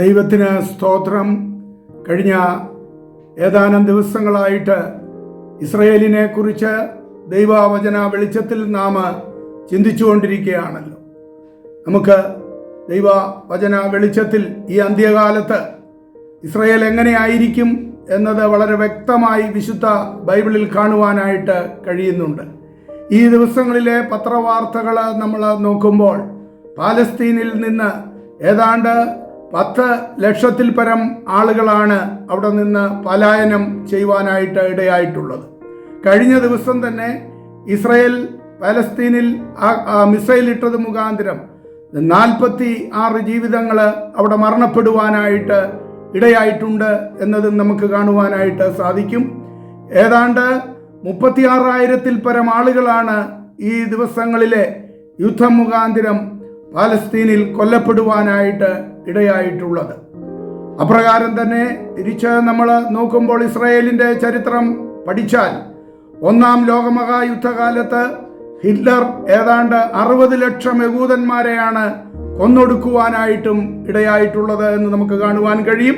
ദൈവത്തിന് സ്തോത്രം. കഴിഞ്ഞ ഏതാനും ദിവസങ്ങളായിട്ട് ഇസ്രയേലിനെ കുറിച്ച് ദൈവവചന വെളിച്ചത്തിൽ നാം ചിന്തിച്ചുകൊണ്ടിരിക്കുകയാണല്ലോ. നമുക്ക് ദൈവവചന വെളിച്ചത്തിൽ ഈ അന്ത്യകാലത്ത് ഇസ്രയേൽ എങ്ങനെയായിരിക്കും എന്നത് വളരെ വ്യക്തമായി വിശുദ്ധ ബൈബിളിൽ കാണുവാനായിട്ട് കഴിയുന്നുണ്ട്. ഈ ദിവസങ്ങളിലെ പത്രവാർത്തകൾ നമ്മൾ നോക്കുമ്പോൾ പാലസ്തീനിൽ നിന്ന് ഏതാണ്ട് പത്ത് ലക്ഷത്തിൽ പരം ആളുകളാണ് അവിടെ നിന്ന് പലായനം ചെയ്യുവാനായിട്ട് ഇടയായിട്ടുള്ളത്. കഴിഞ്ഞ ദിവസം തന്നെ ഇസ്രയേൽ പലസ്തീനിൽ മിസൈൽ ഇട്ടത് മുഖാന്തരം നാൽപ്പത്തി ആറ് ജീവിതങ്ങൾ അവിടെ മരണപ്പെടുവാനായിട്ട് ഇടയായിട്ടുണ്ട് എന്നത് നമുക്ക് കാണുവാനായിട്ട് സാധിക്കും. ഏതാണ്ട് മുപ്പത്തിയാറായിരത്തിൽ പരം ആളുകളാണ് ഈ ദിവസങ്ങളിലെ യുദ്ധം മുഖാന്തരം പാലസ്തീനിൽ കൊല്ലപ്പെടുവാനായിട്ട് ഇടയായിട്ടുള്ളത്. അപ്രകാരം തന്നെ തിരിച്ച് നമ്മൾ നോക്കുമ്പോൾ ഇസ്രയേലിന്റെ ചരിത്രം പഠിച്ചാൽ ഒന്നാം ലോകമഹായുദ്ധകാലത്ത് ഹിറ്റ്ലർ ഏതാണ്ട് അറുപത് ലക്ഷം യഹൂദന്മാരെയാണ് കൊന്നൊടുക്കുവാനായിട്ടും ഇടയായിട്ടുള്ളത് എന്ന് നമുക്ക് കാണുവാൻ കഴിയും.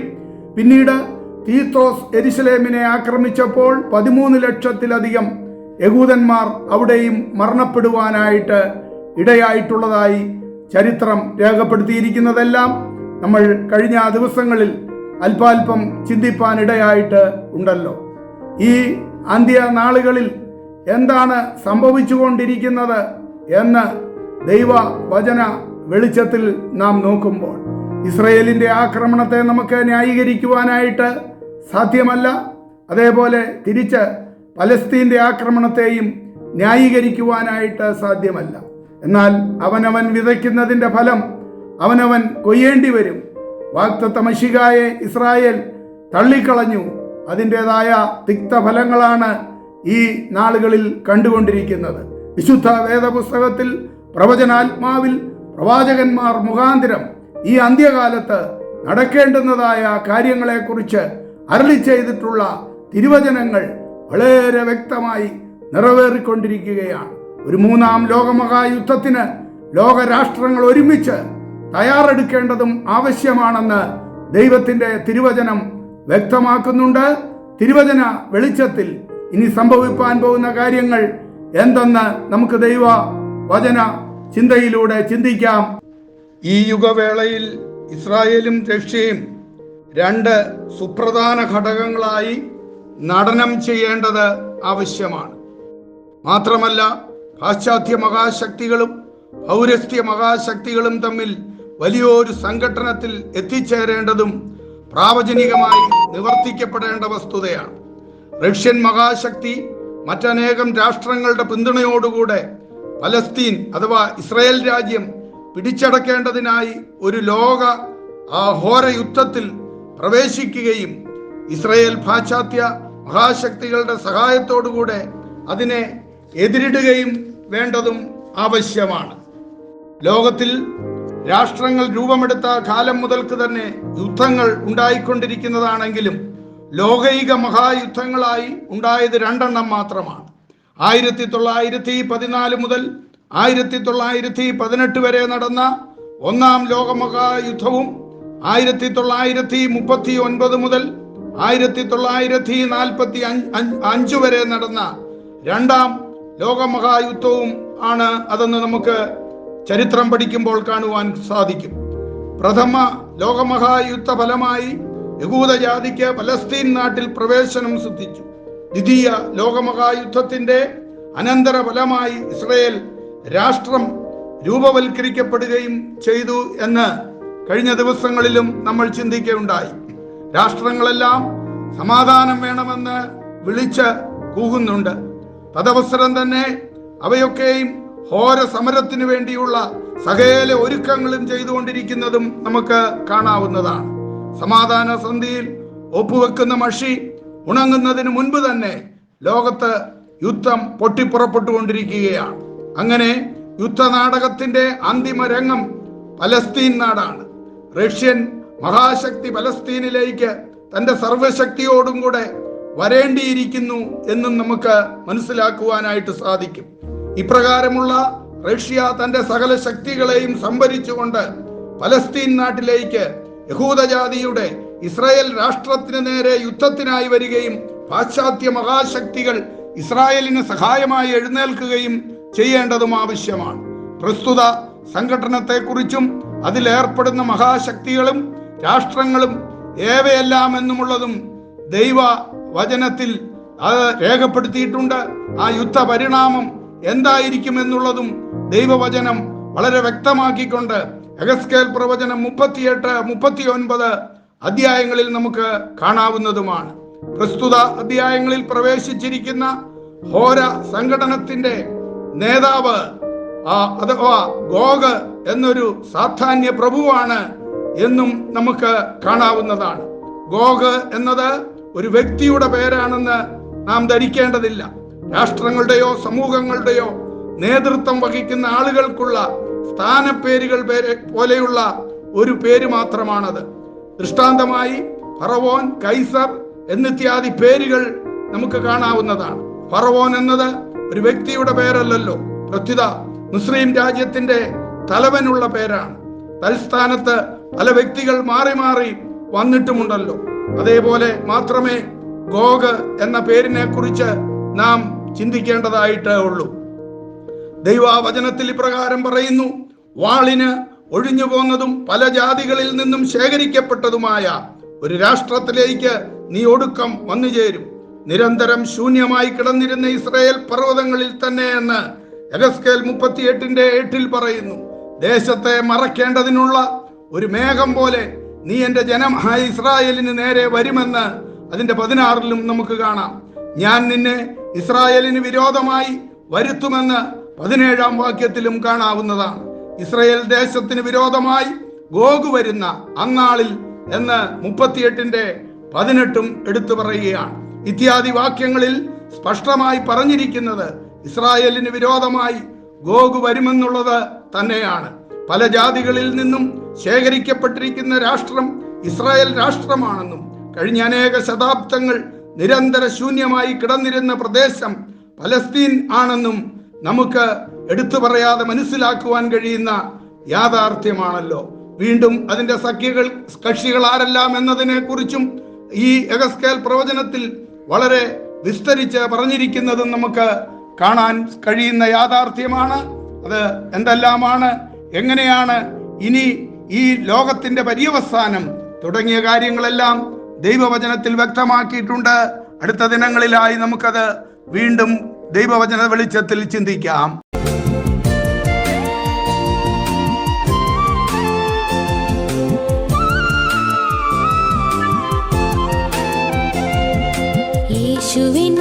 പിന്നീട് തീത്തോസ് എരിശലേമിനെ ആക്രമിച്ചപ്പോൾ പതിമൂന്ന് ലക്ഷത്തിലധികം യഹൂദന്മാർ അവിടെയും മരണപ്പെടുവാനായിട്ട് ഇടയായിട്ടുള്ളതായി ചരിത്രം രേഖപ്പെടുത്തിയിരിക്കുന്നതെല്ലാം. നമ്മൾ കഴിഞ്ഞ ദിവസങ്ങളിൽ അല്പാൽപം ചിന്തിപ്പാൻ ഇടയായിട്ട് ഉണ്ടല്ലോ. ഈ അന്ത്യ നാളുകളിൽ എന്താണ് സംഭവിച്ചുകൊണ്ടിരിക്കുന്നത് എന്ന് ദൈവ വചന വെളിച്ചത്തിൽ നാം നോക്കുമ്പോൾ ഇസ്രയേലിന്റെ ആക്രമണത്തെ നമുക്ക് ന്യായീകരിക്കുവാനായിട്ട് സാധ്യമല്ല. അതേപോലെ തിരിച്ച് പലസ്തീന്റെ ആക്രമണത്തെയും ന്യായീകരിക്കുവാനായിട്ട് സാധ്യമല്ല. എന്നാൽ അവനവൻ വിതയ്ക്കുന്നതിന്റെ ഫലം അവനവൻ കൊയ്യേണ്ടി വരും. വാക്തത്വ മഷികായെ ഇസ്രായേൽ തള്ളിക്കളഞ്ഞു. അതിന്റെതായ തിക്തഫലങ്ങളാണ് ഈ നാളുകളിൽ കണ്ടുകൊണ്ടിരിക്കുന്നത്. വിശുദ്ധ വേദപുസ്തകത്തിൽ പ്രവചനാത്മാവിൽ പ്രവാചകന്മാർ മുഖാന്തരം ഈ അന്ത്യകാലത്ത് നടക്കേണ്ടുന്നതായ കാര്യങ്ങളെക്കുറിച്ച് അരളി ചെയ്തിട്ടുള്ള തിരുവചനങ്ങൾ വളരെ വ്യക്തമായി നിറവേറിക്കൊണ്ടിരിക്കുകയാണ്. ഒരു മൂന്നാം ലോകമഹായുദ്ധത്തിന് ലോകരാഷ്ട്രങ്ങൾ ഒരുമിച്ച് തയ്യാറെടുക്കേണ്ടതും ആവശ്യമാണെന്ന് ദൈവത്തിന്റെ തിരുവചനം വ്യക്തമാക്കുന്നുണ്ട്. തിരുവചന വെളിച്ചത്തിൽ ഇനി സംഭവിപ്പാൻ പോകുന്ന കാര്യങ്ങൾ എന്തെന്ന് നമുക്ക് ദൈവ വചന ചിന്തയിലൂടെ ചിന്തിക്കാം. ഈ യുഗവേളയിൽ ഇസ്രായേലും റഷ്യയും രണ്ട് സുപ്രധാന ഘടകങ്ങളായി നടനം ചെയ്യേണ്ടത് ആവശ്യമാണ്. മാത്രമല്ല പാശ്ചാത്യ മഹാശക്തികളും പൗരസ്ത്യ മഹാശക്തികളും തമ്മിൽ വലിയൊരു സംഘടനത്തിൽ എത്തിച്ചേരേണ്ടതും പ്രാവചനികമായി നിവർത്തിക്കപ്പെടേണ്ട വസ്തുതയാണ്. റഷ്യൻ മഹാശക്തി മറ്റനേകം രാഷ്ട്രങ്ങളുടെ പിന്തുണയോടുകൂടെ പലസ്തീൻ അഥവാ ഇസ്രായേൽ രാജ്യം പിടിച്ചടക്കേണ്ടതിനായി ഒരു ലോക ആഹോര യുദ്ധത്തിൽ പ്രവേശിക്കുകയും ഇസ്രായേൽ പാശ്ചാത്യ മഹാശക്തികളുടെ സഹായത്തോടുകൂടെ അതിനെ എതിരിടുകയും വേണ്ടതും ആവശ്യമാണ്. ലോകത്തിൽ രാഷ്ട്രങ്ങൾ രൂപമെടുത്ത കാലം മുതൽക്ക് തന്നെ യുദ്ധങ്ങൾ ഉണ്ടായിക്കൊണ്ടിരിക്കുന്നതാണെങ്കിലും ലോകൈക മഹായുദ്ധങ്ങളായി ഉണ്ടായത് രണ്ടെണ്ണം മാത്രമാണ്. ആയിരത്തി തൊള്ളായിരത്തി പതിനാല് മുതൽ ആയിരത്തി തൊള്ളായിരത്തി പതിനെട്ട് വരെ നടന്ന ഒന്നാം ലോകമഹായുദ്ധവും ആയിരത്തി തൊള്ളായിരത്തി മുപ്പത്തി ഒൻപത് മുതൽ ആയിരത്തി തൊള്ളായിരത്തി നാൽപ്പത്തി അഞ്ച് വരെ നടന്ന രണ്ടാം ലോകമഹായുദ്ധവും ആണ് അതെന്ന് നമുക്ക് ചരിത്രം പഠിക്കുമ്പോൾ കാണുവാൻ സാധിക്കും. പ്രഥമ ലോകമഹായുദ്ധ ഫലമായി യഹൂദജാതിക്ക് പലസ്തീൻ നാട്ടിൽ പ്രവേശനം സിദ്ധിച്ചു. ദ്വിതീയ ലോകമഹായുദ്ധത്തിന്റെ അനന്തര ഫലമായി ഇസ്രയേൽ രാഷ്ട്രം രൂപവൽക്കരിക്കപ്പെടുകയും ചെയ്തു എന്ന് കഴിഞ്ഞ ദിവസങ്ങളിലും നമ്മൾ ചിന്തിക്കുകയുണ്ടായി. രാഷ്ട്രങ്ങളെല്ലാം സമാധാനം വേണമെന്ന് വിളിച്ച് കൂകുന്നുണ്ട്. തദവസരം തന്നെ അവയൊക്കെയും ഘോര സമരത്തിന് വേണ്ടിയുള്ള സകല ഒരുക്കങ്ങളും ചെയ്തുകൊണ്ടിരിക്കുന്നതും നമുക്ക് കാണാവുന്നതാണ്. സമാധാന സന്ധിയിൽ ഒപ്പുവെക്കുന്ന മഷി ഉണങ്ങുന്നതിന് മുൻപ് തന്നെ ലോകത്ത് യുദ്ധം പൊട്ടിപ്പുറപ്പെട്ടുകൊണ്ടിരിക്കുകയാണ്. അങ്ങനെ യുദ്ധനാടകത്തിന്റെ അന്തിമ രംഗം പലസ്തീൻ നാടാണ്. റഷ്യൻ മഹാശക്തി പലസ്തീനിലേക്ക് തന്റെ സർവശക്തിയോടും കൂടെ വരേണ്ടിയിരിക്കുന്നു എന്നും നമുക്ക് മനസ്സിലാക്കുവാനായിട്ട് സാധിക്കും. ഇപ്രകാരമുള്ള റഷ്യ തന്റെ സകല ശക്തികളെയും സംഭരിച്ചുകൊണ്ട് പലസ്തീൻ നാട്ടിലേക്ക് യഹൂദജാതിയുടെ ഇസ്രായേൽ രാഷ്ട്രത്തിന് നേരെ യുദ്ധത്തിനായി വരികയും പാശ്ചാത്യ മഹാശക്തികൾ ഇസ്രായേലിന് സഹായമായി എഴുന്നേൽക്കുകയും ചെയ്യേണ്ടതും ആവശ്യമാണ്. പ്രസ്തുത സംഘടനത്തെക്കുറിച്ചും അതിലേർപ്പെടുന്ന മഹാശക്തികളും രാഷ്ട്രങ്ങളും ഏവയെല്ലാം എന്നുമുള്ളതും ദൈവ വചനത്തിൽ അത് രേഖപ്പെടുത്തിയിട്ടുണ്ട്. ആ യുദ്ധ പരിണാമം എന്തായിരിക്കും എന്നുള്ളതും ദൈവവചനം വളരെ വ്യക്തമാക്കിക്കൊണ്ട് എഗസ്കേൽ പ്രവചനം മുപ്പത്തിയെട്ട് മുപ്പത്തി ഒൻപത് അധ്യായങ്ങളിൽ നമുക്ക് കാണാവുന്നതുമാണ്. പ്രസ്തുത അധ്യായങ്ങളിൽ പ്രവേശിച്ചിരിക്കുന്ന ഹോര സംഘടനത്തിന്റെ നേതാവ് അഥവാ ഗോഗ് എന്നൊരു സാധാന്യ പ്രഭുവാണ് എന്നും നമുക്ക് കാണാവുന്നതാണ്. ഗോഗ് എന്നത് ഒരു വ്യക്തിയുടെ പേരാണെന്ന് നാം ധരിക്കേണ്ടതില്ല. രാഷ്ട്രങ്ങളുടെയോ സമൂഹങ്ങളുടെയോ നേതൃത്വം വഹിക്കുന്ന ആളുകൾക്കുള്ള സ്ഥാനപ്പേരുകൾ പേര് പോലെയുള്ള ഒരു പേര് മാത്രമാണത്. ദൃഷ്ടാന്തമായി ഫറവോൻ കൈസർ എന്നിത്യാദി പേരുകൾ നമുക്ക് കാണാവുന്നതാണ്. ഫറവോൻ എന്നത് ഒരു വ്യക്തിയുടെ പേരല്ലല്ലോ. പ്രത്യുത മുസ്ലിം രാജ്യത്തിന്റെ തലവനുള്ള പേരാണ്. തൽസ്ഥാനത്ത് പല വ്യക്തികൾ മാറി മാറി വന്നിട്ടുമുണ്ടല്ലോ. അതേപോലെ മാത്രമേ ഗോഗ് എന്ന പേരിനെ കുറിച്ച് നാം ചിന്തിക്കേണ്ടതായിട്ട് ഉള്ളൂ. ദൈവവചനത്തിൽ ഇപ്രകാരം പറയുന്നു വാളിന് ഒഴിഞ്ഞു പോന്നതും പല ജാതികളിൽ നിന്നും ശേഖരിക്കപ്പെട്ടതുമായ ഒരു രാഷ്ട്രത്തിലേക്ക് നീ ഒടുക്കം വന്നു ചേരും. നിരന്തരം ശൂന്യമായി കിടന്നിരുന്ന ഇസ്രായേൽ പർവതങ്ങളിൽ തന്നെ എന്ന് എഗസ്കേൽ മുപ്പത്തിയെട്ടിന്റെ എട്ടിൽ പറയുന്നു. ദേശത്തെ മറക്കേണ്ടതിനുള്ള ഒരു മേഘം പോലെ നീ എന്റെ ജനമായ ഇസ്രായേലിന് നേരെ വരുമെന്ന് അതിന്റെ പതിനാറിലും നമുക്ക് കാണാം. ഞാൻ നിന്നെ ഇസ്രായേലിന് വിരോധമായി വരുത്തുമെന്ന് പതിനേഴാം വാക്യത്തിലും കാണാവുന്നതാണ്. ഇസ്രായേൽ ദേശത്തിന് വിരോധമായി ഗോഗ് വരുന്ന അന്നാളിൽ എന്ന് മുപ്പത്തിയെട്ടിന്റെ പതിനെട്ടും എടുത്തു പറയുകയാണ്. ഇത്യാദി വാക്യങ്ങളിൽ സ്പഷ്ടമായി പറഞ്ഞിരിക്കുന്നത് ഇസ്രായേലിന് വിരോധമായി ഗോഗ് വരുമെന്നുള്ളത് തന്നെയാണ്. പല ജാതികളിൽ നിന്നും ശേഖരിക്കപ്പെട്ടിരിക്കുന്ന രാഷ്ട്രം ഇസ്രായേൽ രാഷ്ട്രമാണെന്നും കഴിഞ്ഞ അനേക ശതാബ്ദങ്ങൾ നിരന്തര ശൂന്യമായി കിടന്നിരുന്ന പ്രദേശം പലസ്തീൻ ആണെന്നും നമുക്ക് എടുത്തു പറയാതെ മനസ്സിലാക്കുവാൻ കഴിയുന്ന യാഥാർത്ഥ്യമാണല്ലോ. വീണ്ടും അതിന്റെ സഖ്യകൾ കക്ഷികൾ ആരെല്ലാം എന്നതിനെ കുറിച്ചും ഈ എഗസ്കേൽ പ്രവചനത്തിൽ വളരെ വിസ്തരിച്ച് പറഞ്ഞിരിക്കുന്നതും നമുക്ക് കാണാൻ കഴിയുന്ന യാഥാർത്ഥ്യമാണ്. അത് എന്തെല്ലാമാണ് എങ്ങനെയാണ് ഇനി ഈ ലോകത്തിന്റെ പര്യവസാനം തുടങ്ങിയ കാര്യങ്ങളെല്ലാം ദൈവവചനത്തിൽ വ്യക്തമാക്കിയിട്ടുണ്ട്. അടുത്ത ദിനങ്ങളിലായി നമുക്കത് വീണ്ടും ദൈവവചന വെളിച്ചത്തിൽ ചിന്തിക്കാം. യേശുവിൻ